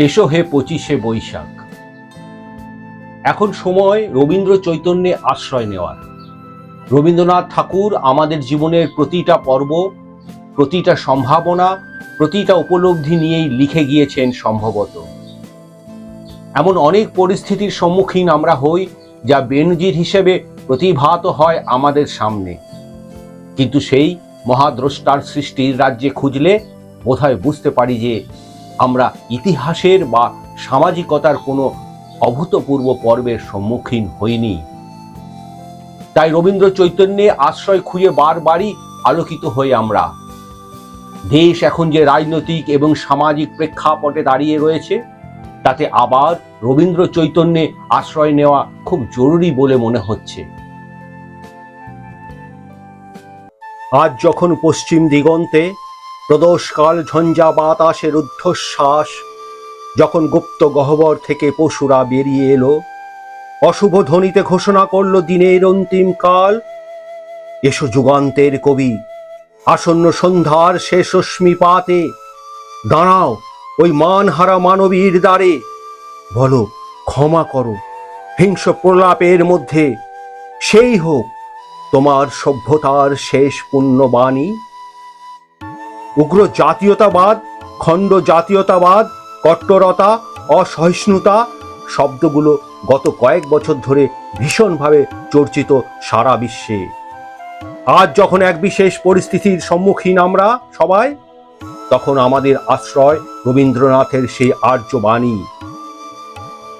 এসো হে পঁচিশে বৈশাখ। এখন সময় রবীন্দ্র চৈতন্যে আশ্রয় নেওয়ার। রবীন্দ্রনাথ ঠাকুর আমাদের জীবনের প্রতিটা পর্ব, প্রতিটা সম্ভাবনা, প্রতিটা উপলব্ধি নিয়েই লিখে গিয়েছেন সম্ভবত। এমন অনেক পরিস্থিতির সম্মুখীন আমরা হই, যা বেনজির হিসেবে প্রতিভাত হয় আমাদের সামনে। কিন্তু সেই মহাদ্রষ্টার সৃষ্টির রাজ্যে খুঁজলে বোধহয় বুঝতে পারি যে আমরা ইতিহাসের বা সামাজিকতার কোনো অভূতপূর্ব পর্বের সম্মুখীন হইনি। তাই রবীন্দ্র চৈতন্যে আশ্রয় খুঁজে বারবারই আলোকিত হই আমরা। দেশ এখন যে রাজনৈতিক এবং সামাজিক প্রেক্ষাপটে দাঁড়িয়ে রয়েছে, তাতে আবার রবীন্দ্র চৈতন্যে আশ্রয় নেওয়া খুব জরুরি বলে মনে হচ্ছে। আজ যখন পশ্চিম দিগন্তে প্রদোষকাল ঝঞ্ঝা বাতাসের ঊর্ধ্বশ্বাস যখন গুপ্ত গহ্বর থেকে পশুরা বেরিয়ে এলো, অশুভ ধ্বনিতে ঘোষণা করল দিনের অন্তিম কাল। এসো যুগান্তের কবি, আসন্ন সন্ধ্যার শেষ রশ্মিপাতে দাঁড়াও ওই মানহারা মানবীর দ্বারে। বলো, ক্ষমা করো হিংস প্রলাপের মধ্যে। সেই হোক তোমার সভ্যতার শেষ পুণ্যবাণী। উগ্র জাতীয়তাবাদ খণ্ড জাতীয়তাবাদ কট্টরতা, অসহিষ্ণুতা শব্দগুলো গত কয়েক বছর ধরে ভীষণভাবে চর্চিত সারা বিশ্বে। আজ যখন এক বিশেষ পরিস্থিতির সম্মুখীন আমরা সবাই, তখন আমাদের আশ্রয় রবীন্দ্রনাথের সেই আর্য বাণী।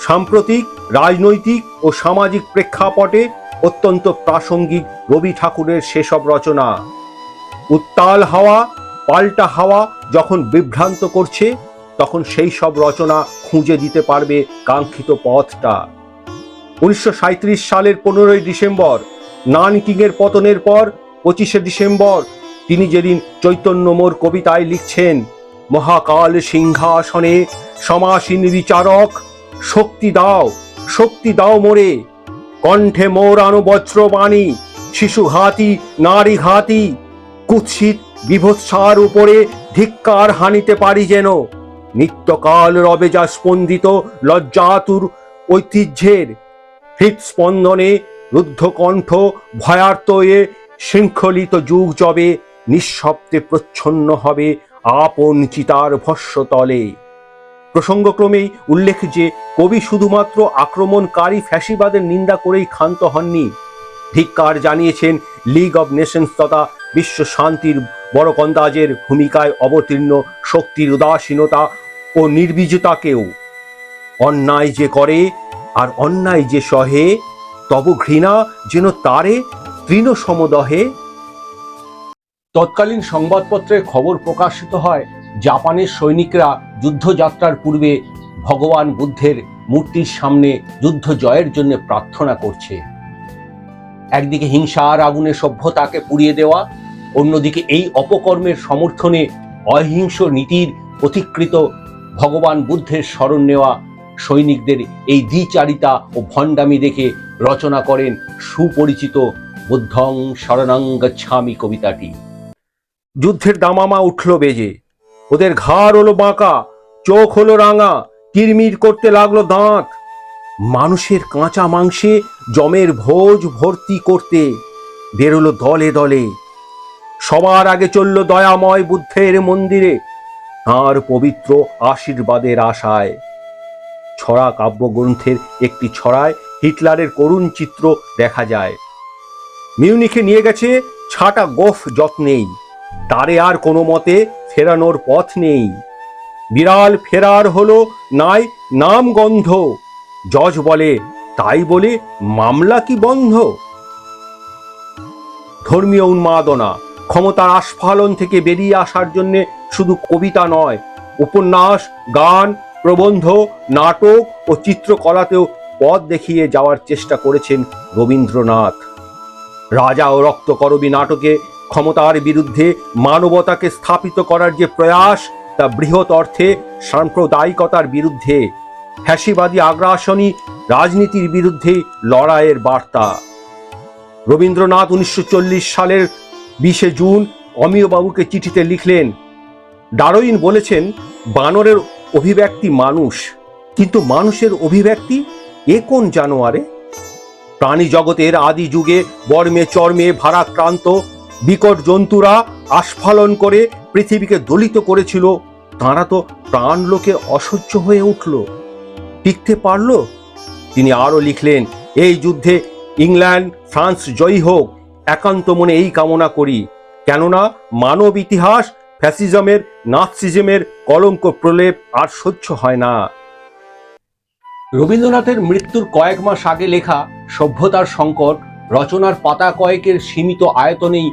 সাম্প্রতিক, রাজনৈতিক ও সামাজিক প্রেক্ষাপটে অত্যন্ত প্রাসঙ্গিক রবি ঠাকুরের সেসব রচনা। উত্তাল হাওয়া পাল্টা হাওয়া যখন বিভ্রান্ত করছে, তখন সেই সব রচনা খুঁজে দিতে পারবে কাঙ্ক্ষিত পথটা। উনিশশো সাঁইত্রিশ সালের পনেরোই ডিসেম্বর নান নানকিংয়ের পতনের পর, পঁচিশে ডিসেম্বর, তিনি যেদিন চৈতন্যমোর কবিতায় লিখছেন, মহাকাল সিংহাসনে সমাসীন বিচারক, শক্তি দাও শক্তি দাও মোরে, কণ্ঠে মোরানো বজ্রবাণী শিশু ঘাতি, নারী ঘাতি, কুৎসিত বিভৎসার উপরে ধিক্কার হানিতে পারি যেন। নিত্যকাল রবে যা স্পন্দিত লজ্জাতুর ঐতিহ্যের। হৃৎস্পন্দনে রুদ্ধকণ্ঠ ভয়ার্ত এ শৃঙ্খলিত যুগ যবে নিঃশব্দে প্রচ্ছন্ন হবে আপন চিতার ভস্যতলে। প্রসঙ্গক্রমেই উল্লেখ যে, কবি শুধুমাত্র আক্রমণকারী ফ্যাসিবাদের নিন্দা করেই ক্ষান্ত হননি। ধিক্কার জানিয়েছেন লিগ অব নেশনস তথা বিশ্ব শান্তির বড় কন্দাজের ভূমিকায় অবতীর্ণ শক্তির উদাসীনতা ও নির্বীজতাকেও। অন্যায় যে করে আর অন্যায় যে সহে, তব ঘৃণা যেন তারে তৃণ সমদহে তৎকালীন সংবাদপত্রে খবর প্রকাশিত হয়, জাপানের সৈনিকরা যুদ্ধযাত্রার পূর্বে ভগবান বুদ্ধের মূর্তির সামনে যুদ্ধ জয়ের জন্য প্রার্থনা করছে। একদিকে হিংসার আগুনে সভ্যতাকে পুড়িয়ে দেওয়া অন্যদিকে এই অপকর্মের সমর্থনে অহিংস নীতির পথিকৃত ভগবান বুদ্ধের স্মরণ নেওয়া সৈনিকদের এই দ্বিচারিতা ও ভণ্ডামি দেখে রচনা করেন সুপরিচিত বুদ্ধং শরণং কবিতাটি। যুদ্ধের দামামা উঠল বেজে। ওদের ঘাড় হলো বাঁকা, চোখ হলো রাঙা, কিরমির করতে লাগল দাঁত। মানুষের কাঁচা মাংসে জমের ভোজ ভর্তি করতে বেরোলো দলে দলে। সবার আগে চলল দয়াময় বুদ্ধের মন্দিরে, তাঁর পবিত্র আশীর্বাদের আশায়। ছড়া কাব্যগ্রন্থের একটি ছড়ায় হিটলারের করুণ চিত্র দেখা যায়। মিউনিখে নিয়ে গেছে ছাটা গোফ যত্নেই, তারে আর কোনো মতে ফেরানোর পথ নেই। বিড়াল ফেরার হলো নাই নাম গন্ধ জজ বলে, তাই বলে মামলা কি বন্ধ? ধর্মীয় উন্মাদনা ক্ষমতার আস্ফালন থেকে বেরিয়ে আসার জন্য শুধু কবিতা নয়, উপন্যাস, গান, প্রবন্ধ, নাটক ও চিত্রকলাতেও পথ দেখিয়ে যাওয়ার চেষ্টা করেছেন রবীন্দ্রনাথ। রাজা ও রক্তকরবী নাটকে ক্ষমতার বিরুদ্ধে মানবতাকে স্থাপিত করার যে প্রয়াস, তা বৃহৎ অর্থে সাম্প্রদায়িকতার বিরুদ্ধে, ফ্যাসিবাদী আগ্রাসনী রাজনীতির বিরুদ্ধে লড়াইয়ের বার্তা। রবীন্দ্রনাথ উনিশশো চল্লিশ সালের বিশে জুন অমিয়বাবুকে চিঠিতে লিখলেন ডারোইন বলেছেন, বানরের অভিব্যক্তি মানুষ, কিন্তু মানুষের অভিব্যক্তি এ কোন জানোয়ারে? প্রাণী জগতের আদি যুগে বর্মে চর্মে ভারাক্রান্ত, বিকট জন্তুরা আস্ফালন করে পৃথিবীকে দলিত করেছিল, তাঁরা তো প্রাণ লোকে অসহ্য হয়ে উঠল। টিকতে পারল? তিনি আরও লিখলেন, এই যুদ্ধে ইংল্যান্ড, ফ্রান্স জয়ী হোক একান্ত মনে এই কামনা করি, কেননা মানব ইতিহাস ফ্যাসিজমের, নাৎসিজমের কলঙ্ক প্রলেপ আর সহ্য হয় না। রবীন্দ্রনাথের মৃত্যুর কয়েক মাস আগে লেখা সভ্যতার সংকট, রচনার পাতা কয়েকের সীমিত আয়তনেই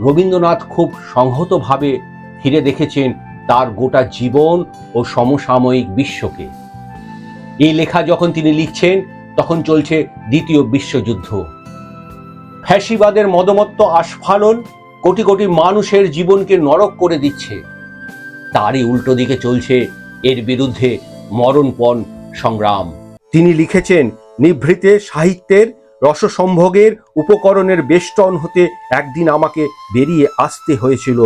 রবীন্দ্রনাথ খুব সংহতভাবে ফিরে দেখেছেন তার গোটা জীবন ও সমসাময়িক বিশ্বকে। এই লেখা যখন তিনি লিখছেন, তখন চলছে দ্বিতীয় বিশ্বযুদ্ধ। ফ্যাসিবাদের মদমত্ত আস্ফালন কোটি কোটি মানুষের জীবনকে নরক করে দিচ্ছে। তারই উল্টো দিকে চলছে এর বিরুদ্ধে মরণপণ সংগ্রাম। তিনি লিখেছেন, নিভৃতে সাহিত্যের রসসম্ভোগের উপকরণের বেষ্টন হতে একদিন আমাকে বেরিয়ে আসতে হয়েছিল।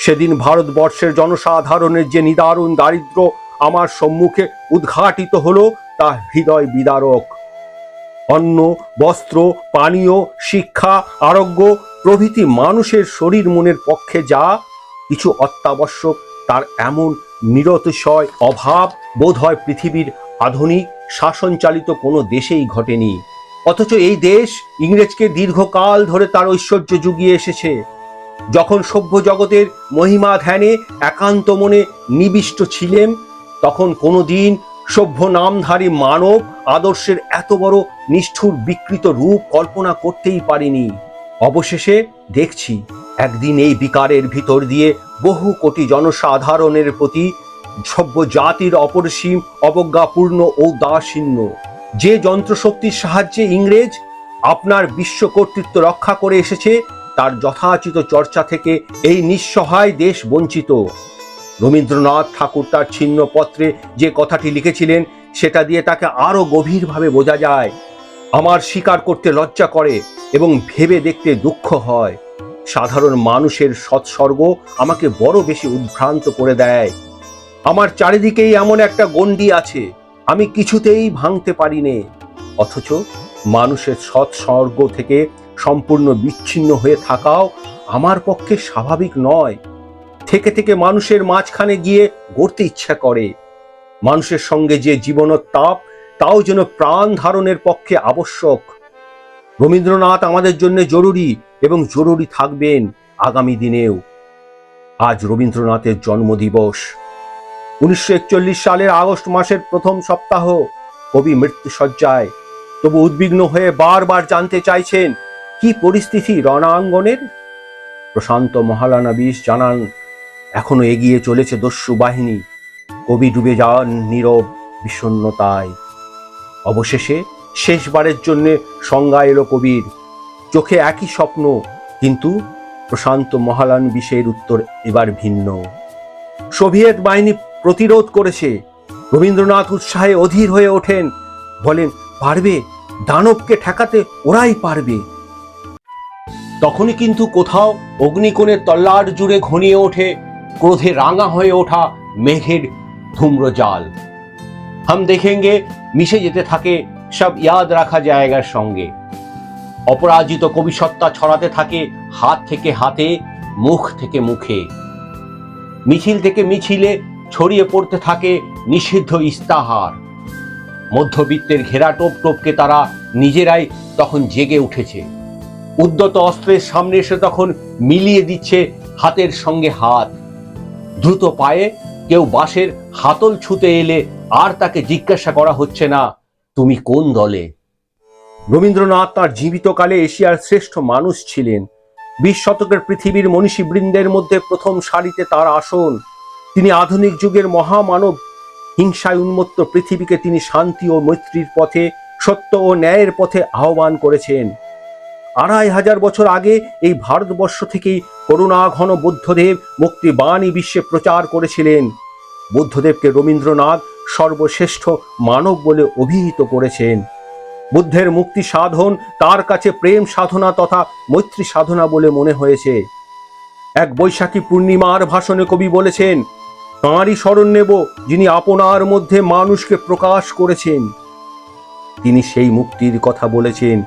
সেদিন ভারতবর্ষের জনসাধারণের যে নিদারুণ দারিদ্র আমার সম্মুখে উদ্ঘাটিত হলো, তা হৃদয় বিদারক। অন্ন, বস্ত্র, পানীয়, শিক্ষা, আরোগ্য প্রভৃতি মানুষের শরীর মনের পক্ষে যা কিছু অত্যাবশ্যক, তার এমন নিরতিশয় অভাব বোধ হয় পৃথিবীর আধুনিক শাসনচালিত কোনো দেশেই ঘটেনি। অথচ এই দেশ ইংরেজকে দীর্ঘকাল ধরে তার ঐশ্বর্য জুগিয়ে এসেছে। যখন সভ্য জগতের মহিমা ধ্যানে একান্ত মনে নিবিষ্ট ছিলেন, তখন কোনোদিন সভ্য নামধারী মানব আদর্শের এত বড় নিষ্ঠুর বিকৃত রূপ কল্পনা করতেই পারিনি। অবশেষে দেখছি, একদিন এই বিকারের ভিতর দিয়ে বহু কোটি জনসাধারণের প্রতি সভ্য জাতির অপরিসীম অবজ্ঞাপূর্ণ ও দাসীন্য। যে যন্ত্রশক্তির সাহায্যে ইংরেজ আপনার বিশ্ব কর্তৃত্ব রক্ষা করে এসেছে, তার যথাচিত চর্চা থেকে এই নিঃসহায় দেশ বঞ্চিত। রবীন্দ্রনাথ ঠাকুর তার ছিন্ন পত্রে যে কথাটি লিখেছিলেন, সেটা দিয়ে তাকে আরও গভীরভাবে বোঝা যায়। আমার স্বীকার করতে লজ্জা করে এবং ভেবে দেখতে দুঃখ হয়। সাধারণ মানুষের সৎসর্গ আমাকে বড় বেশি উদ্ভ্রান্ত করে দেয়। আমার চারিদিকেই এমন একটা গণ্ডি আছে, আমি কিছুতেই ভাঙতে পারি নে অথচ মানুষের সৎসর্গ থেকে সম্পূর্ণ বিচ্ছিন্ন হয়ে থাকাও আমার পক্ষে স্বাভাবিক নয়। থেকে থেকে মানুষের মাঝখানে গিয়ে গড়তে ইচ্ছা করে। মানুষের সঙ্গে যে জীবনোত্তাপ তাও যেন প্রাণ ধারণের পক্ষে আবশ্যক। রবীন্দ্রনাথ আমাদের জন্য জরুরি এবং জরুরি থাকবেন আগামী দিনেও। আজ রবীন্দ্রনাথের জন্মদিবস। উনিশশো একচল্লিশ সালের আগস্ট মাসের প্রথম সপ্তাহ কবি মৃত্যুসজ্জায়। তবু উদ্বিগ্ন হয়ে বারবার জানতে চাইছেন, কি পরিস্থিতি রণাঙ্গনের? প্রশান্ত মহালানা বিষ জানান এখনও এগিয়ে চলেছে দস্যু বাহিনী। কবি ডুবে যান নীরব বিষণ্ণতায়। অবশেষে শেষবারের জন্য সংজ্ঞা এলো কবির। চোখে একই স্বপ্ন, কিন্তু প্রশান্ত মহালান বিষের উত্তর এবার ভিন্ন। সোভিয়েত বাহিনী প্রতিরোধ করেছে। রবীন্দ্রনাথ উৎসাহে অধীর হয়ে ওঠেন। বলেন, পারবে? দানবকে ঠেকাতে ওরাই পারবে। তখনই কিন্তু কোথাও অগ্নিকোণের তল্লাট জুড়ে ঘনিয়ে ওঠে ক্রোধে রাঙা হয়ে ওঠা মেঘের ধূম্রজাল হাম দেখেঙ্গে মিশে যেতে থাকে সব ইয়াদ রাখা জায়গার সঙ্গে অপরাজিত কবিসত্তা ছড়াতে থাকে হাত থেকে হাতে মুখ থেকে মুখে মিছিল থেকে মিছিলে ছড়িয়ে পড়তে থাকে নিষিদ্ধ ইস্তাহার। মধ্যবিত্তের ঘেরা টোপ টোপকে তারা নিজেরাই তখন জেগে উঠেছে। উদ্যত অস্ত্রের সামনে এসে তখন মিলিয়ে দিচ্ছে হাতের সঙ্গে হাত। দ্রুত পায়ে কেউ বাসের হাতল ছুতে এলে আর তাকে জিজ্ঞাসা করা হচ্ছে না, তুমি কোন দলে? রবীন্দ্রনাথ তার জীবিতকালে এশিয়ার শ্রেষ্ঠ মানুষ ছিলেন। বিশ শতকের পৃথিবীর মনীষীবৃন্দের মধ্যে প্রথম সারিতে তার আসন। তিনি আধুনিক যুগের মহামানব। হিংসায় উন্মত্ত পৃথিবীকে তিনি শান্তি ও মৈত্রীর পথে, সত্য ও ন্যায়ের পথে আহ্বান করেছেন। আড়াই হাজার বছর আগে এই ভারতবর্ষ থেকেই করুণাঘন বুদ্ধদেব মুক্তি বাণী বিশ্বে প্রচার করেছিলেন। বুদ্ধদেবকে রবীন্দ্রনাথ সর্বশ্রেষ্ঠ মানব বলে অভিহিত করেছেন। বুদ্ধের মুক্তি সাধন, তার কাছে প্রেম সাধনা তথা মৈত্রী সাধনা বলে মনে হয়েছে। এক বৈশাখী পূর্ণিমার ভাষণে কবি বলেছেন, তাঁরই স্মরণ নেব যিনি আপনার মধ্যে মানুষকে প্রকাশ করেছেন। তিনি সেই মুক্তির কথা বলেছেন।